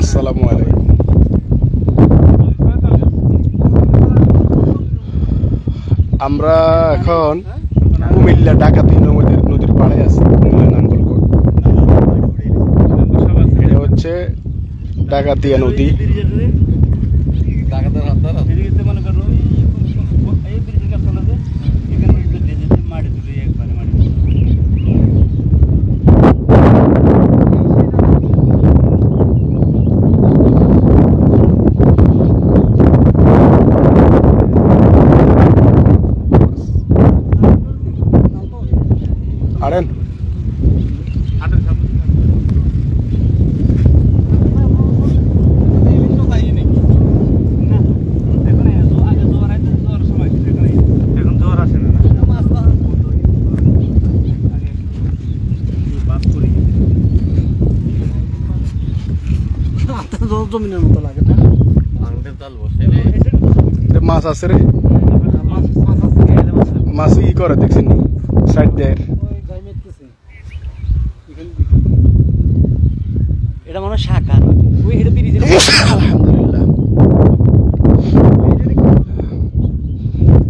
আসসালামু আলাইকুম। আমরা এখন কুমিল্লা ডাকাতি নদীর নদীর পাড়ে আছি, কুমিল্লা এটা হচ্ছে ডাকাতিয়া নদী। আরেন। এখন জ্বর আসে না জমিনের মতো লাগে না মাছ আছে রে। মাছ ই করে দেখছেন সাইড দেয়। এটা মনে হয় শাখা। ওই এটা বিরিজের আলহামদুলিল্লাহ।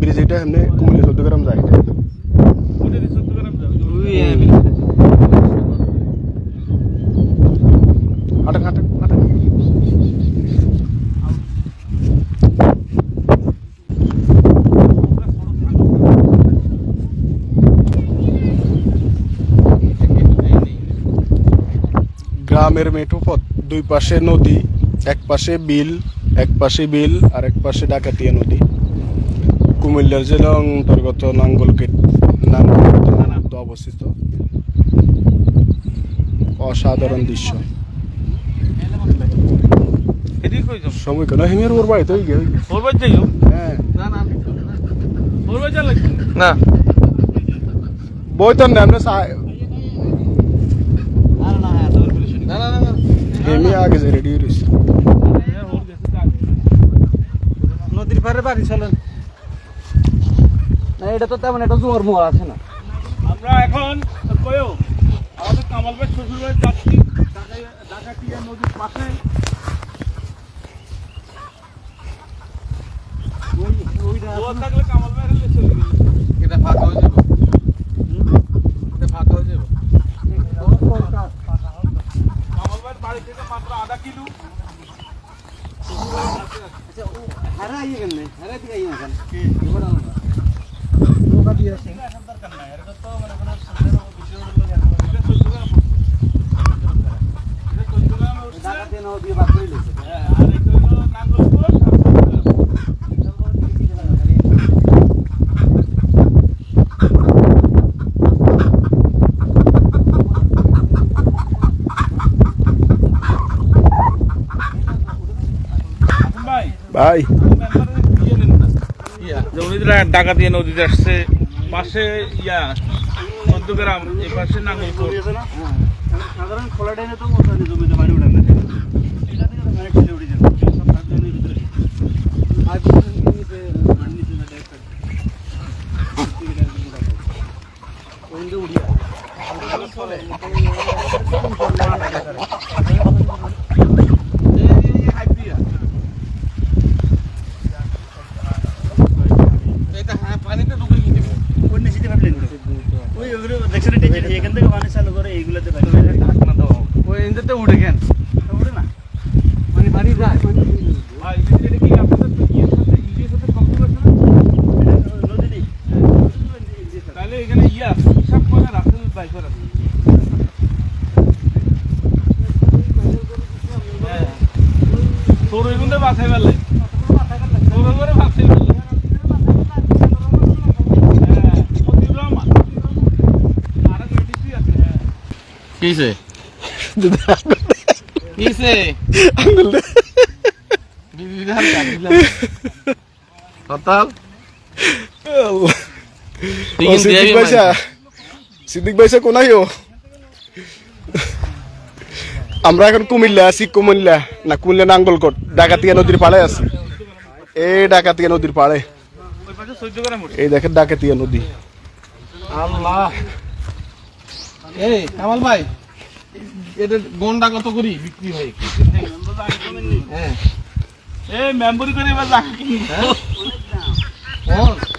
ব্রিজ এটা এমনি কুমিল্লা চোদ্দ গ্রাম যায় হাঁটেন হাঁটেন হাঁটেন গ্রামের মেঠো পথ। দুই পাশে নদী এক পাশে বিল এক পাশে বিল আর এক পাশে ডাকাতিয়া নদী। কুমিল্লার জেলা অন্তর্গত নাঙ্গলকেট নাঙ্গল অবস্থিত। অসাধারণ দৃশ্য। সময় কেন? হিমের ওর বাড়িতে ওই গে ওই গে। ওর বাড়ি যাইও হ্যাঁ। না বই তো নেমনে না না না হেমি আগে যে রেডি রয়েছে নদীর পাড়ে বাড়ি চলেন। না এটা তো তেমন একটা জোয়ার মোয়ার আছে না। আমরা এখন কয়ও আমাদের কামাল ভাই শ্বশুর বাড়ি যাচ্ছি। ঢাকাটিয়া নদীর পাশে। থাকলে কামাল ভাই চলে গেল এটা ফাঁকা হয়ে किलो अच्छा हरा ये करने हरा दिखाइए ना सर ये बड़ा होगा वो का भी है ভাই। ভাই ডাকা দিয়ে নদীতে আসছে পাশে ইয়া চোদ্দ গ্রাম এই পাশে নাঙ্গলকোট সাধারণ খোলা টাইমে তো মশারি জমিতে বাড়ি উঠান না এটা থেকে তো মানে ঠেলে উঠে যাবে সব থাকবে এর ভিতরে আর নিচে নিচে না ডাইরেক্ট ওইন্দে উড়িয়া এটা হ্যাঁ পানিতে ঢুকে গিয়ে দেবে নিচে ওই এখান থেকে পানি চালু করে এইগুলোতে ওই ইন্দ্রতে উঠে গেন উঠে না মানে পানি যায় ভাই এখানে ইয়া হিসাব করে বাইফার আছে হ্যাঁ। তোর ওই গুন্দে বাছাই ফেলে তোর ওই করে বাছাই ফেলে হ্যাঁ মতিউর রহমান আর এক লেডিসই আছে হ্যাঁ কিসে কিসে আঙ্গুল হতাল সিদ্দিক ভাইসা ভাইসা আমরা এখন কুমিল্লা আছি কুমিল্লা না কুমিল্লা নাঙ্গলকোট ডাকাতিয়া নদীর পাড়ে আছি। এই ডাকাতিয়া নদীর পাড়ে। এই দেখেন ডাকাতিয়া নদী। আল্লাহ। এই কামাল ভাই এদের গন্ডা কত করি বিক্রি হয় হ্যাঁ। এই মেম্বরি করে এবার রাখি। হ্যাঁ? হ্যাঁ?